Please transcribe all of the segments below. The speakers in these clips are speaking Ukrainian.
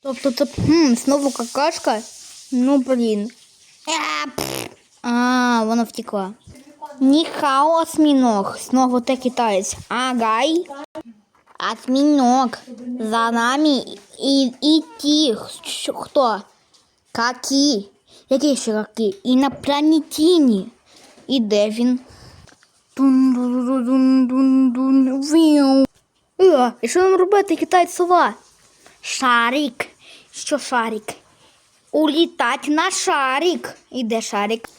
Тобто це хм, знову какашка? Ну блін. А, пф. а вона втекла. Ніхао, осьміног. Знову те китаєць. Агай. Осьміног. За нами і, і ті. Що, хто? Какі? Які ще какі? Інопланетіні. І де він? Дун-дун-дун-дун-дун. Віу. Е, і що нам робити, китаєць сова? Шарик. Що шарик? Улітать на шарик. Іде шарик.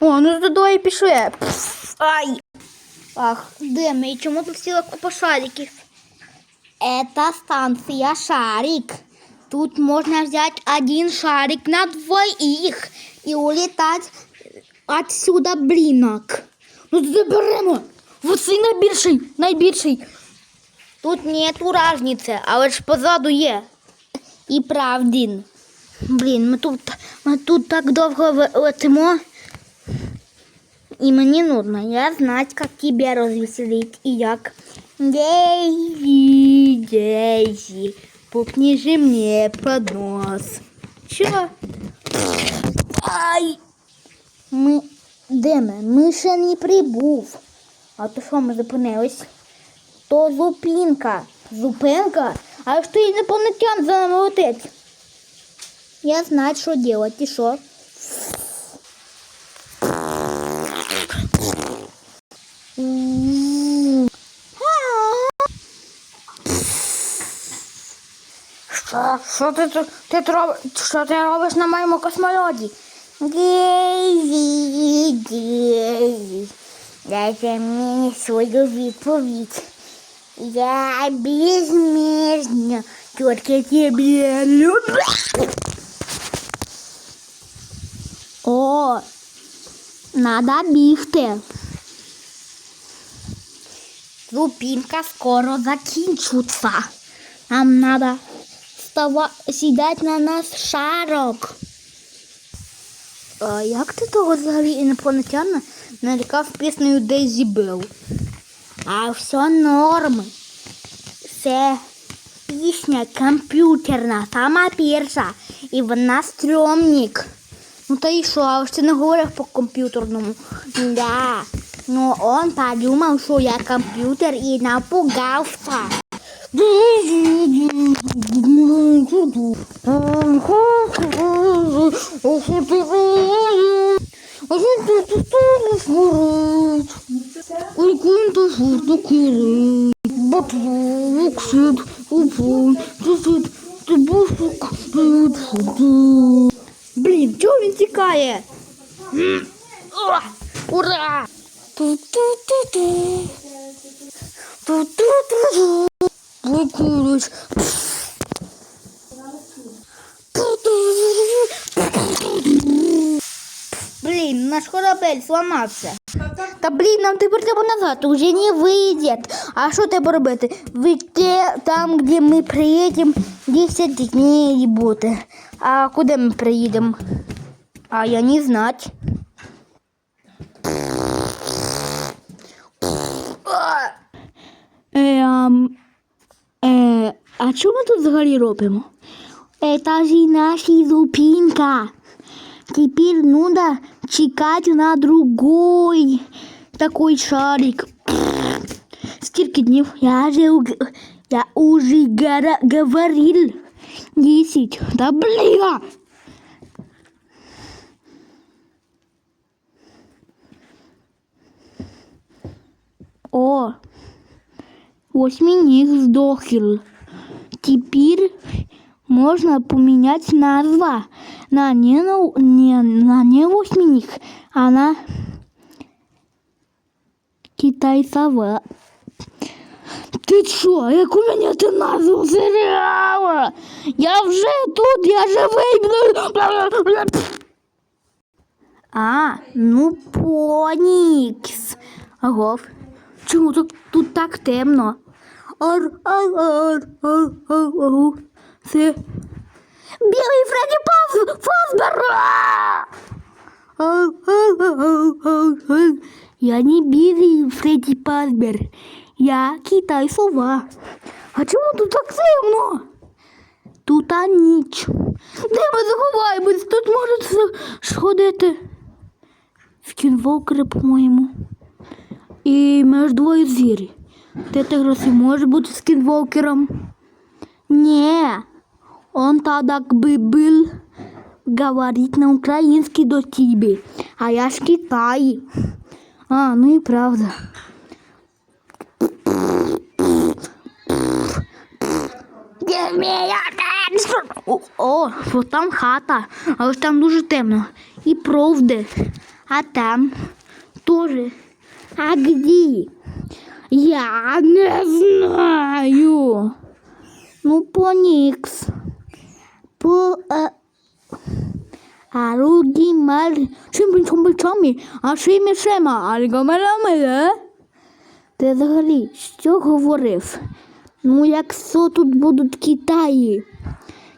О, ну і пішли. Ай. Ах, де ми? І чому тут ціла купа шариків? Это станция шарик. Тут можно взять один шарик на двоих и улетать отсюда блинок. Ну заберемо. Оцей найбільший, найбільший. Тут нету разниці, але ж позаду є. І правдін. Блін, ми тут, ми тут так довго летимо. І мені нудно. Я знать, як тебе розвеселить і як. Дейзі, Дейзі, пукніжи мені под нос. Що? Ай! Ми... Де ми? Ми ще не прибув. А то що ми зупинились? То зупинка. Зупинка? А що інопланетян за нами летить? Я знаю, що делать. І що? Що? Що ти, тут- ти, тут роб- що ти робиш на моєму космольоті? Гейзі, Гейзі, дайте мені свою відповідь. Я безмежно тільки тебе люблю. О, надо бігти. Зупинка скоро закінчиться. Нам надо сідати на наш шарок. А як ти того взагалі інопланетяна налякав піснею Дейзі Белл? А все норм. Це пісня комп'ютерна, сама перша. І вона стрьомник. Ну та і що, а ж ти не говорив по комп'ютерному. Да. Ну он подумав, що я комп'ютер і напугався. Ой, кунта фурта курить, батлок сид, упон, сид, ти бусик, сид, фурта. Блін, чого він тікає? О, Ура! Ту-ту-ту-ту. Ту-ту-ту-ту. Викурить. Блін, наш корабель сломався. Та блін, нам тепер треба назад, уже не вийде. А що треба робити? Вийти там, де ми приїдемо, 10 днів бути. А куди ми приїдемо? А я не знать. Ем, е, а що ми тут взагалі робимо? Это же наша зупинка. Теперь надо чекать на другой такой шарик. Сколько дней? Я же, я уже гора- говорил. Десять. Да блин! О, восьминик сдохил. Теперь можно поменять назва на не, на, не, на не восьминик, а на китайцова. Ти що, як у мене ти назву серіала? Я вже тут, я живий. А, ну понікс. Агов. Чому тут, тут так темно? Ар, ар, ар, ар, ар, ар. Це білий Фредді Фазбер! Ар, ар. Я не білий Фредді Пазбер. Я Китай сова. А чому тут так темно? Тут а ніч. Де ми заховаємось? Тут можуть сходити. Скінвокери, по-моєму. І меж двоє звірі. Ти Тигрос і може бути скінвокером? Не, он так бы был говорить на украинский до тебе, а я ж Китай. А, ну и правда. О, о, от там хата, але ж там дуже темно. І правда. А там тоже. А где? Я не знаю. Ну, по Нікс. По е, Аруді мер. Чим чим чомі? А шимі шема, альгомеламеле. Ти взагалі що говорив? Ну, якщо тут будуть Китаї,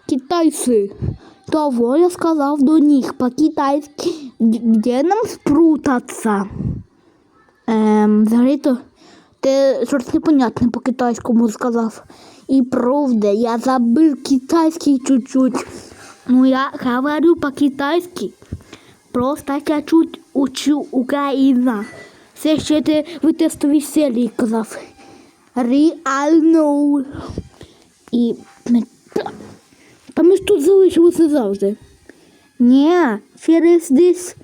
китайці, то я сказав до них по-китайськи, де нам спрутатися? Ем, взагалі-то ти щось непонятне по-китайському сказав. І правда, я забыл китайский чуть-чуть. Ну, я говорю по-китайски. Просто я чуть учу Україна. Все ще ти в тестовій серії казав. Реально. І ми... Та ж тут залишилися завжди. Ні, через десь,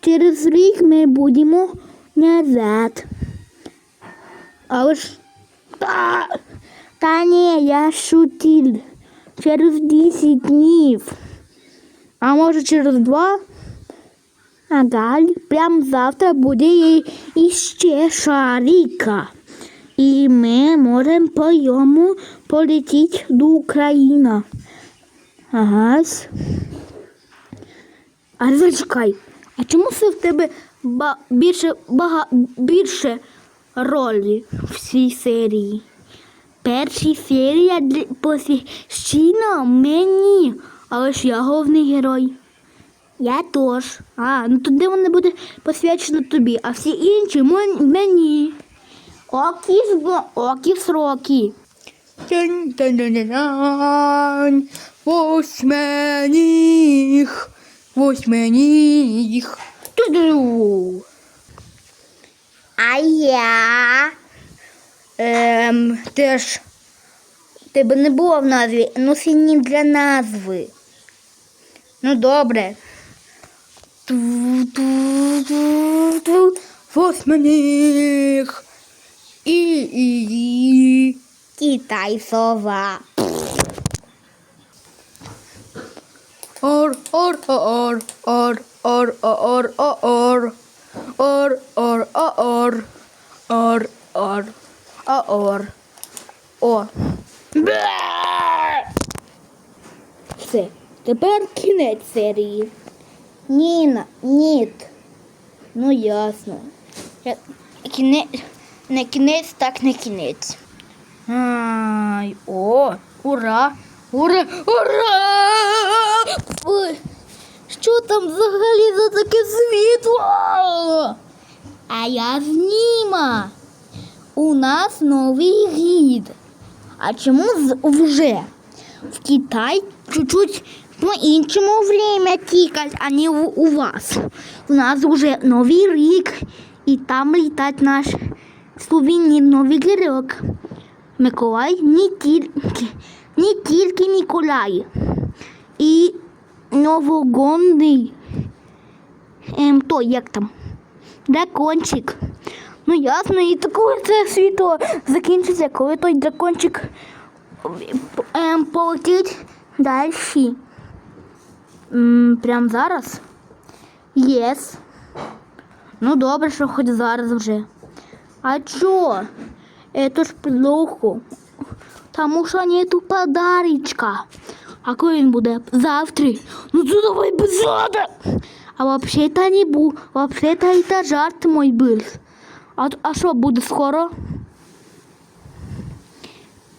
через рік ми будемо назад. Але ж... Та, ні, я шутил. Через 10 днів. А може через два? А далі прям завтра буде іще шаріка. І ми можемо по йому полетіти до України. Ага. А зачекай, а чому це в тебе ба- більше, бага, більше ролі в цій серії? Першій серія для- посвящена мені, але ж я головний герой. Я теж. А, ну тоді вона буде посвячена тобі, а всі інші мені. Окі, зво- окі сроки. Восьминіг, восьминіг. Ту-ду. А я ем, теж тебе не було в назві, ну це для назви. Ну добре. Восьминіг. І, і, і. Китай сова. Ор, ор, ор, ор, ор, ор, ор, ор. Ор, ор, ор, ор, ор, ор. О. Все, тепер кінець серії. Ніна, ніт. Ну ясно. Кінець, не кінець, так не кінець. Ай, о, ура, ура, ура! Ой, що там взагалі за таке світло? А я зніма. У нас новий гід. А чому вже? В Китай чуть-чуть по-іншому время тікать, а не у, вас. У нас вже новий рік, і там літать наш сувенір новий гірок. Миколай не тільки, не тільки Миколай. І новогодний. Ем, то як там? Дракончик. Ну ясно, і коли це світло закінчиться, коли той дракончик ем, полетить далі. М, прям зараз? Єс. Ну добре, що хоч зараз вже. А чо? Это ж плохо. Тому що нету подарочка. А коли він буде? Завтра. Ну то давай без завтра. А вообще-то не був. Вообще-то это жарт мой был. А, а що буде скоро?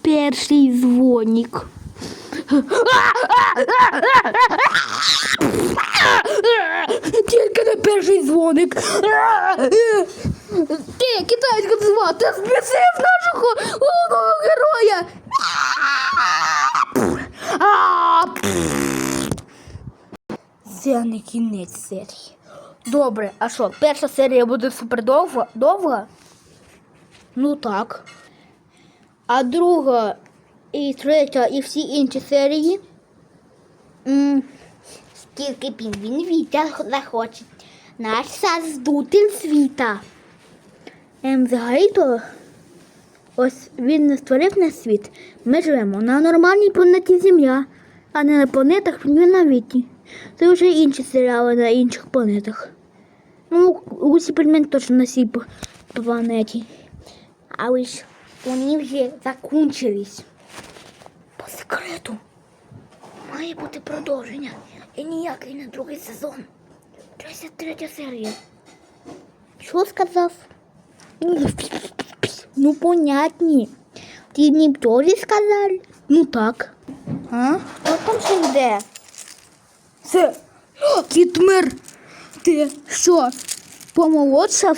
Перший дзвоник. Тільки не перший дзвоник. Ти, китайська звати, збісив нашого головного героя. Це не кінець серії. Добре, а що, перша серія буде супер довга? довга? Ну так. А друга і третя, і всі інші серії? М, Скільки пінгвін Вітя захоче. Наш создатель світа. Ем, взагалі-то, ось він не створив наш світ. Ми живемо на нормальній планеті Земля, а не на планетах Пінгвіновіті. Це вже інші серіали на інших планетах. Ну, у Супермен точно на цій планеті. Але ж вони вже закончились. По секрету. Має бути продовження. І ніякий не другий сезон. 33 серія. Що сказав? Ну, понятні. Ти мені теж сказав? Ну так. А? Що там ще йде? Це О, Кітмир. Ти що, помолодшав?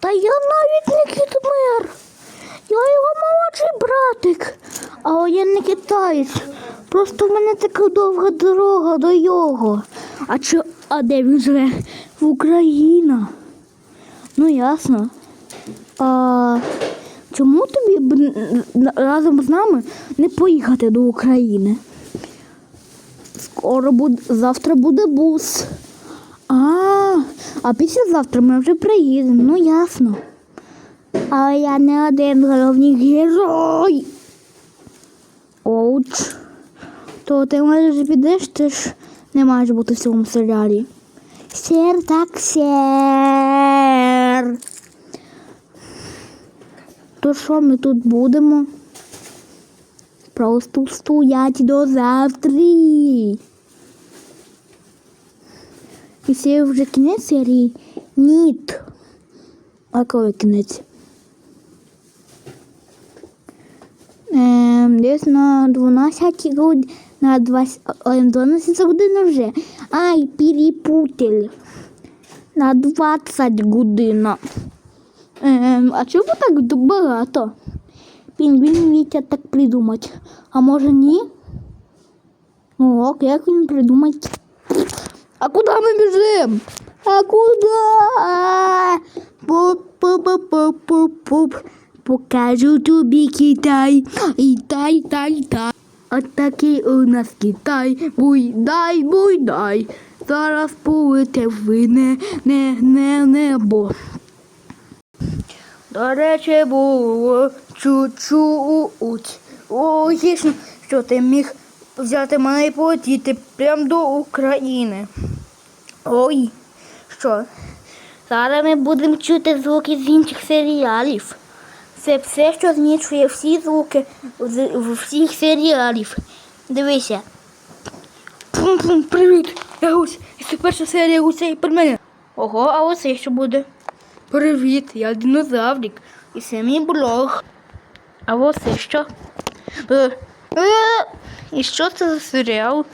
Та я навіть не Кітмир. Я його молодший братик. Але я не китаєць. Просто в мене така довга дорога до його. А чи, а де він живе? В Україна. Ну ясно. А чому тобі б разом з нами не поїхати до України? Скоро буде, завтра буде бус. А, а післязавтра ми вже приїдемо, ну ясно. Але я не один головний герой. Оуч. То ти може підеш, ти ж не маєш бути в цьому серіалі. Сер так сер. То що ми тут будемо? Просто стоять до завтра. І це вже кінець серії? Ні. А коли кінець? Ем, десь на 12 годин. На 20, ой, 12 годин вже. Ай, перепутали. На 20 годин. Ем, а чому так багато? Пінгвін Вітя так придумать. А може ні? Ну ок, як він придумать? А куди ми біжимо? А куди? Пуп-пуп-пуп-пуп-пуп. Покажу тобі Китай. І тай, тай, тай. От такий у нас Китай. Буйдай, буйдай. Зараз полете ви не, не, не, небо. До речі, було чуть-чуть. Логічно, що ти міг взяти мене і полетіти прямо до України. Ой, що? Зараз ми будемо чути звуки з інших серіалів. Це все, що змішує всі звуки з в всіх серіалів. Дивися. Пум-пум, привіт! Я Гусь. І це перша серія Гуся і Перменя. Ого, а оце що буде? Привіт, я динозаврик. І це мій блог. А оце що? І що це за серіал?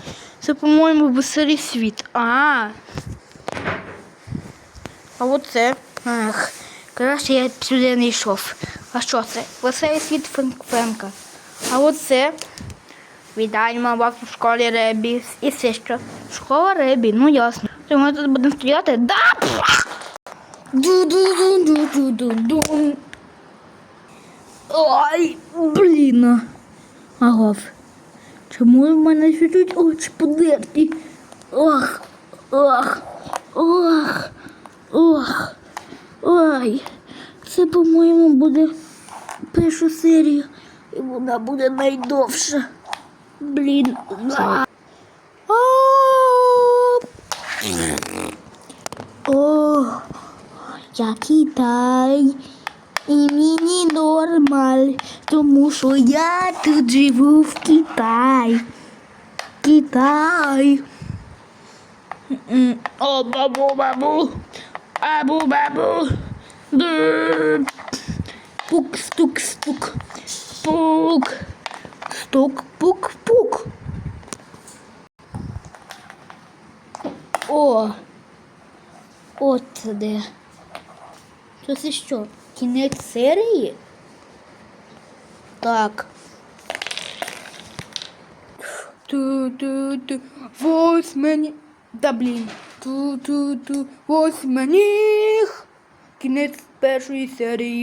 Це, по-моєму, веселий світ. А. А оце. Ах, краще я сюди не йшов. А що це? Веселий світ Френк Френка. А оце. Вітаємо вас у школі Ребі. І це що? Школа Ребі, ну ясно. То ми тут будемо стояти? Да! Ой, блін. Агов. Чому в мене чуть-чуть очі подерті? Ох, ох, ох, ох. Ой, це, по-моєму, буде перша серія. І вона буде найдовша. Блін. О, я Китай. І мені нормаль, тому що я тут живу в Китай. Китай. О, бабу, бабу. Абу, бабу. Пук, стук, стук. Пук. Стук, пук, пук. О. От це де. Це що? Кінець серії? Так. Ту-ту-ту, Ось мені. Да блін. Ту-ту-ту, ось мені. Кінець першої серії.